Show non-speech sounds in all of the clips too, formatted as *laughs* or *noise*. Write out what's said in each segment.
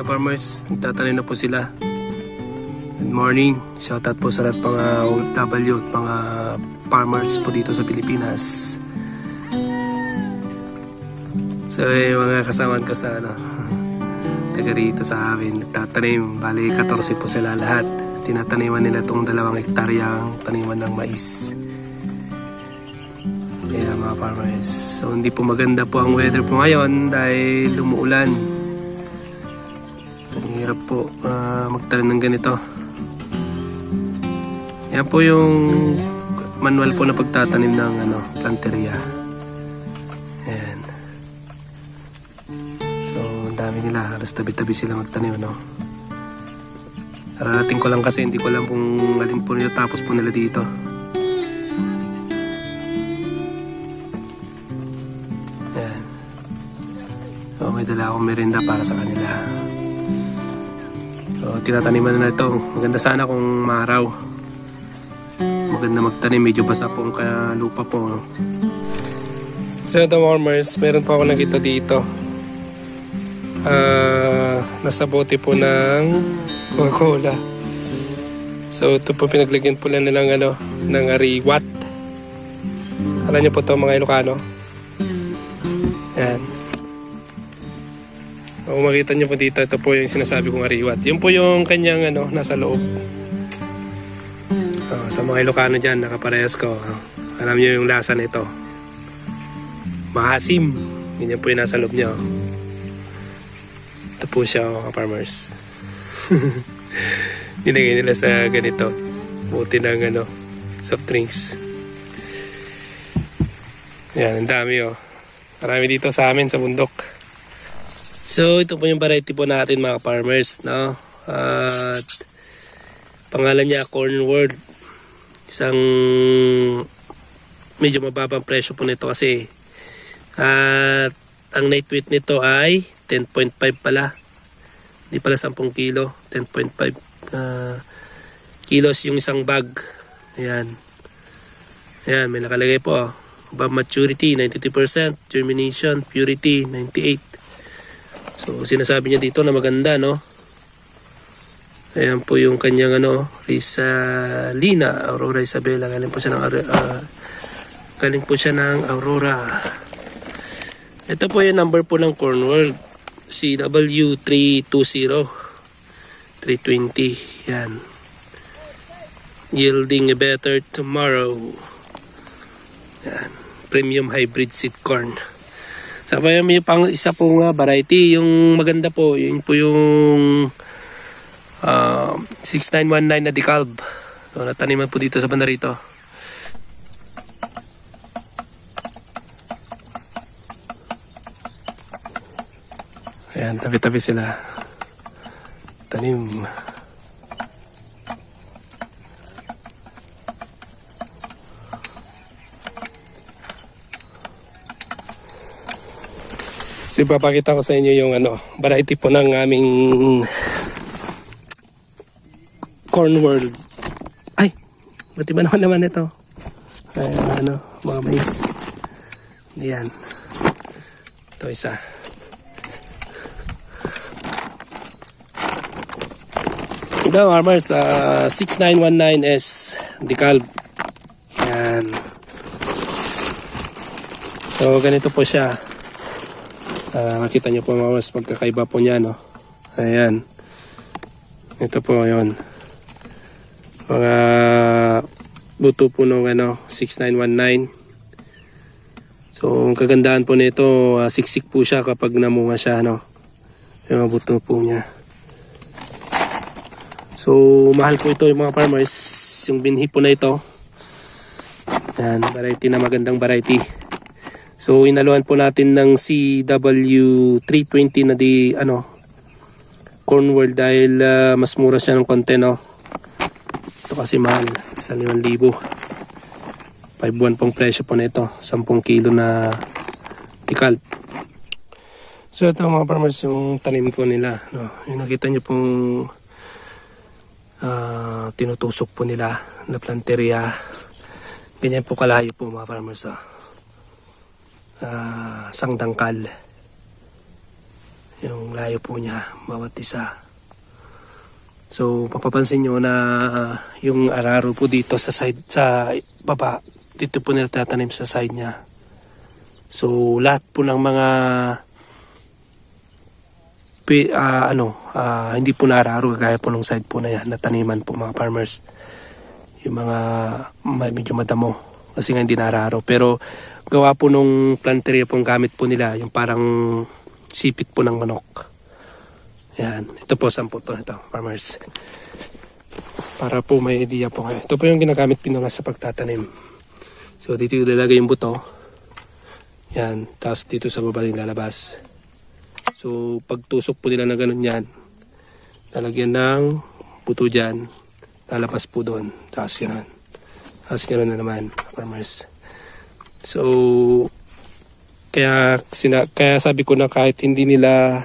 Kaya farmers, nagtatanim na po sila. Good morning. Shoutout po sa lahat mga OFW mga farmers po dito sa Pilipinas. So, eh, mga kasamaan ko sa ano, *laughs* taga rito sa amin, nagtatanim. Bali, 14 po sila lahat. Tinataniman nila itong dalawang hektaryang taniman ng mais. Kaya mga farmers. So, hindi po maganda po ang weather po ngayon dahil lumuulan. Ang hirap po ah, magtanim ng ganito. Yan po yung manual po na pagtatanim ng ano, planteria. Ayan. So, ang dami nila. Halos tabi-tabi sila magtanim, no? Kararating ko lang kasi hindi ko alam kung alin po nila tapos po nila dito. Ayan. So, may dala akong merinda para sa kanila. So, tinataniman na ito. Maganda sana kung maaraw. Maganda magtanim. Medyo basa po ang lupa po. So, ito warmers. Meron pa ako nakita dito. Ah, nasa bote po ng Coca-Cola. So, ito po pinaglagyan po lang nilang ano, ng ariwat. Alam niyo po to mga Ilocano. Yan. Kung makita niyo po dito, ito po yung sinasabi kong ariwat. Yun po yung kanyang ano, nasa loob. Oh, sa mga Ilocano dyan, nakaparehas ko. oh. Alam niyo yung lasa nito. Maasim. Yun yung po yung nasa loob niya. oh. Ito po siya, mga farmers. *laughs* Nilagay nila sa ganito. Buti ng ano, soft drinks. Yan, ang dami oh. Marami dito sa amin sa bundok. So, ito po yung variety po natin mga farmers, no? At pangalan niya Corn World. Isang medyo mababang presyo po nito kasi at ang night weight nito ay 10.5 pala. Hindi pala 10 kilo, 10.5 ah, kilos yung isang bag. Ayan. Ayan, may nakalagay po. oh. Above maturity, 92%. Germination, purity, 98%. So, sinasabi niya dito na maganda, no? Ayan po yung kanyang, ano, Risalina, Aurora Isabela. Galing po siya ng, ah, galing po siya ng Aurora. Ito po yung number po ng Cornwall. CW320. 320. Yan. Yielding a better tomorrow. Yan. Premium hybrid seed corn. Sa so, may pang isa pong uh, variety. Yung maganda po, yun po yung uh, 6919 na decalb. So, nataniman po dito sa banda rito. Ayan, tabi-tabi sila. Tanim. So, ipapakita ko sa inyo yung ano, variety po ng aming corn world. Ay, buti ba naman naman ito? Ay, ano, mga mais. Yan. Ito isa. Ito, armors, uh, 6919S decal. Yan. So, ganito po siya. Ah, makita niyo po mga mas pagkakaiba po niya, no? Ayan. Ito po yun. Mga buto po nung ano, 6919. So, ang kagandahan po nito, ah, siksik po siya kapag namunga siya, no? Yung mga buto po niya. So, mahal po ito yung mga farmers. Yung binhi po na ito. Yan, variety na magandang variety. So inaluan po natin ng CW320 na di ano Cornwall dahil ah, mas mura siya ng konti no. Ito kasi mahal sa 5,000. 5 buwan pong presyo po nito, 10 kilo na tikal. So ito mga farmers yung tanim po nila. No? Yung nakita nyo pong ah, tinutusok po nila na planteria. Ganyan po kalayo po mga farmers. Ah ah, sangdangkal. Yung layo po niya, bawat isa. So, papapansin nyo na ah, yung araro po dito sa side, sa baba, dito po nila tatanim sa side niya. So, lahat po ng mga ah, ano, ah, hindi po nararo gaya po ng side po na yan, na taniman po mga farmers. Yung mga may medyo madamo kasi nga hindi nararo. Pero gawa po nung planteria pong gamit po nila, yung parang sipit po ng manok. Yan. Ito po, sampo to. Ito, farmers. Para po may idea po kayo. Ito po yung ginagamit pinaka sa pagtatanim. So, dito ilalagay yung buto. Yan. Tapos dito sa baba din lalabas. So, pag tusok po nila na ganun yan, lalagyan ng buto dyan, lalabas po doon. Tapos ganun. Tapos ganun na naman, farmers. So, kaya, sina, kaya sabi ko na kahit hindi nila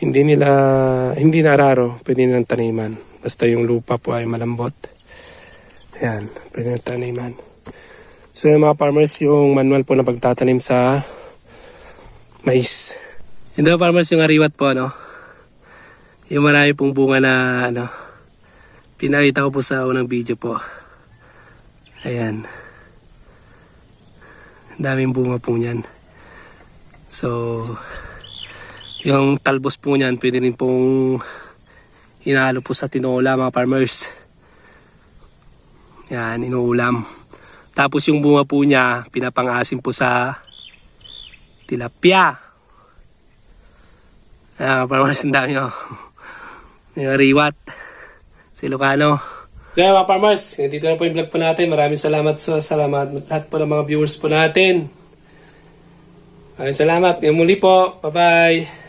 hindi nila hindi nararo pwede nilang taniman. Basta yung lupa po ay malambot. Ayan pwede nilang taniman. So yung mga farmers yung manual po na pagtatanim sa mais. Yun daw farmers yung ariwat po ano? Yung marami pong bunga na ano pinakita ko po sa unang video po. Ayan daming bunga po niyan so yung talbos po niyan, pwede rin pong inalo po sa tinola mga farmers. Yan, inuulam. Tapos yung bunga po niya, pinapangasim po sa tilapia. Ah, farmers, ang dami oh. Yung riwat. Si Lucano. So mga farmers, dito na po yung vlog po natin. Maraming salamat sa salamat lahat po ng mga viewers po natin. Maraming salamat. Yung muli po. Bye-bye.